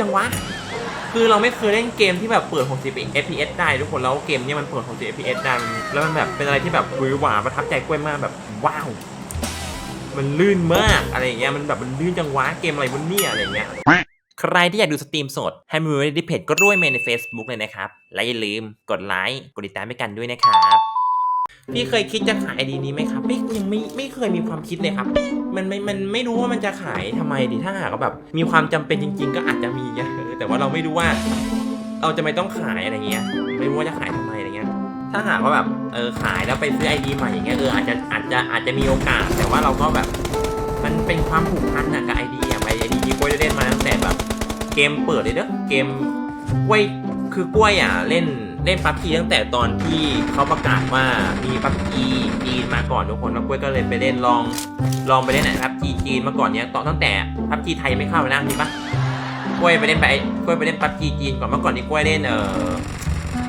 จังวะ คือเราไม่เคยเล่นเกมที่แบบเปิด 60 fps ได้ทุกคนแล้วเกมนี้มันเปิด 60 fps ได้แล้วมันแบบเป็นอะไรที่แบบหวือหวาประทับใจกล้วยมากแบบว้าว มันลื่นมากอะไรอย่างเงี้ยมันแบบมันลื่นจังวะเกมอะไรวะเนี่ยอะไรอย่างเงี้ยใครที่อยากดูสตรีมสด ให้มาดูในเพจก็ร่วยเมนใน Facebook เลยนะครับ และอย่าลืมกดไลค์กดติดตามให้กันด้วยนะครับ พี่เคยคิดจะขายไอดีนี้ไหมครับไม่ยังไม่ไม่เคยมีความคิดเลยครับ มันไม่มันไม่รู้ว่ามันจะขายทำไมดิถ้าหากว่าแบบมีความจำเป็นจริง ๆ ก็อาจจะมีไงแต่ว่าเราไม่รู้ว่าเราจะไม่ต้องขายอะไรเงี้ย ไม่รู้ว่าจะขายทำไมอะไรเงี้ย ถ้าหากว่าแบบเออขายแล้วไปซื้อไอดีใหม่อย่างเงี้ยเอออาจจะอาจจะอาจจะมีโอกาส แต่ว่าเราก็แบบ มันเป็นความผูกพันอะกับไอดีอะไอดีที่กล้วยเล่นมาตั้งแต่แบบ เกมเปิดเลยเด้อเกมกล้วยคือกล้วยอะเล่น เล่นปับจีตั้งแต่ตอนที่เขาประกาศว่ามีปับจีจีนมาก่อนทุกคนแล้วกล้วยก็เลยไปเล่นลองลองไปเล่นไหนปับจีจีนมาก่อนเนี้ยตอนตั้งแต่ปับจีไทยยังไม่เข้าเลยนะนี่ปะกล้วยไปเล่นไปกล้วยไปเล่นปับจีจีนก่อนเมื่อก่อนนี้กล้วยเล่นเอ่อ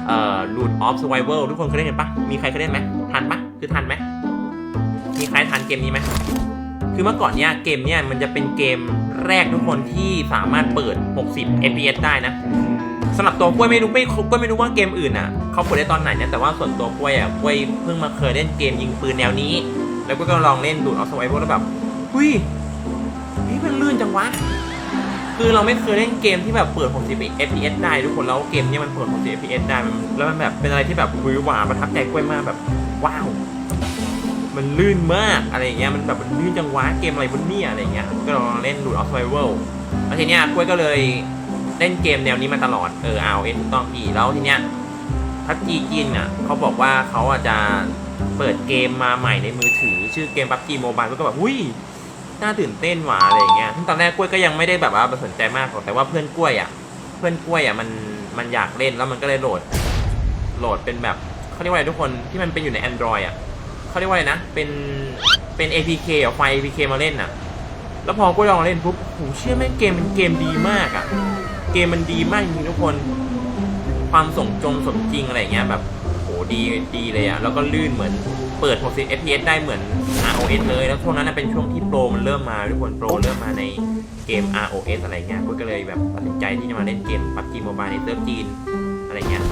เอ่อ Root of Survival ทุกคนเคยเล่นกันปะมีใครเคยเล่นไหมทันปะคือทันไหมมีใครทันเกมนี้ไหมคือเมื่อก่อนเนี้ยเกมเนี้ยมันจะเป็นเกมแรกทุกคนที่สามารถเปิด 60 fps ได้นะ สำหรับตัวกล้วยไม่รู้ไม่กล้วยไม่รู้ว่าเกมอื่นอะเขาเปิดได้ตอนไหนนะแต่ว่าส่วนตัวกล้วยอะกล้วยเพิ่งมาเคยเล่นเกมยิงปืนแนวนี้ แล้วก้อยก็ลองเล่นดูดออฟสไวเวอร์แล้วแบบหุ้ยนี่มันลื่นจังวะคือเราไม่เคยเล่นเกมที่แบบเปิด 60 fps ได้ทุกคนแล้วเกมเนี้ยมันเปิด 60 fps ได้มันแล้วมันแบบเป็นอะไรที่แบบหวือหวาประทับใจกล้วยมากแบบว้าวมันลื่นมากอะไรอย่างเงี้ยมันแบบมันลื่นจังวะเกมอะไรบนเนี่ยอะไรอย่างเงี้ยก็ลองเล่นดูดออฟไ i เวลแล้วทีเนี้ยกล้วยก็เลย เล่นเกมแนวนี้มาตลอด เออเอาเอ็นถูกต้องพี่ แล้วทีเนี้ยพับจีจีนอะเขาบอกว่าเขาอาจจะเปิดเกมมาใหม่ในมือถือ ชื่อเกมพับจีโมบายก็แบบอุ้ยน่าตื่นเต้นหว่าอะไรอย่างเงี้ยซึ่งตอนแรกกล้วยก็ยังไม่ได้แบบว่าสนใจมากหรอกแต่ว่าเพื่อนกล้วยอะ เพื่อนกล้วยอะมันมันอยากเล่นแล้วมันก็เลยโหลด โหลดเป็นแบบเขาเรียกว่าอะไรทุกคนที่มันเป็นอยู่ใน Android อะเขาเรียกว่าอะไรนะ เป็นเป็น APK อะไฟ APK มาเล่นอะ แล้วพอกูลองเล่นปุ๊บโหเชื่อแม่งเกมมันเกมดีมากอะ เกมมันดีมากจริงทุกคน ความสมจงสมจริงอะไรเงี้ยแบบโหดีดีเลยอะแล้วก็ลื่นเหมือนเปิด 60 fps ได้เหมือน ROS เลย แล้วช่วงนั้นนะเป็นช่วงที่โปรมันเริ่มมาทุกคนโปรเริ่มมาในเกม ROS อะไรเงี้ยกูก็เลยแบบตัดสินใจที่จะมาเล่นเกม PUBG Mobile ในเซิร์ฟจีนอะไรเงี้ย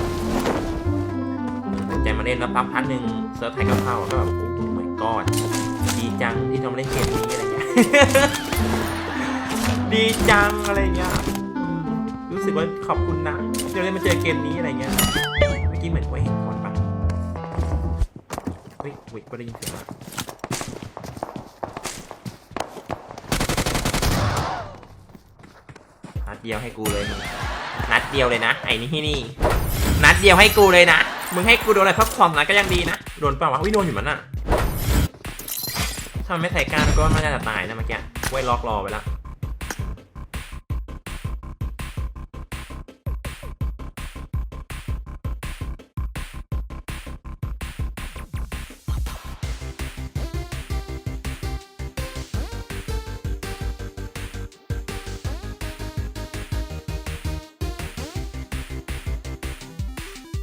สนใจมาเล่นแล้วปั๊บพักหนึ่งเซิร์ฟไทยก็เข้าก็แบบโอ้ my god ดีจังที่เรามาเล่นเกมนี้อะไรเงี้ยดีจังอะไรเงี้ย สึกว่าขอบคุณนะที่เราได้มาเจอเกมนี้อะไรเงี้ยเมื่อกี้เหมือนว่าเห็นคนปะเฮ้ยเฮ้ยก็ได้ยินเสียงแล้วนัดเดียวให้กูเลยนัดเดียวเลยนะ ไอ้นี่ที่นี่ นัดเดียวให้กูเลยนะมึงให้กูโดนอะไรพักความนะก็ยังดีนะโดนเปล่าวะวิโดนอยู่มันน่ะถ้ามันไม่ใส่การก็มันน่าจะตายนะเมื่อกี้ไว้ล็อกรอไปแล้ว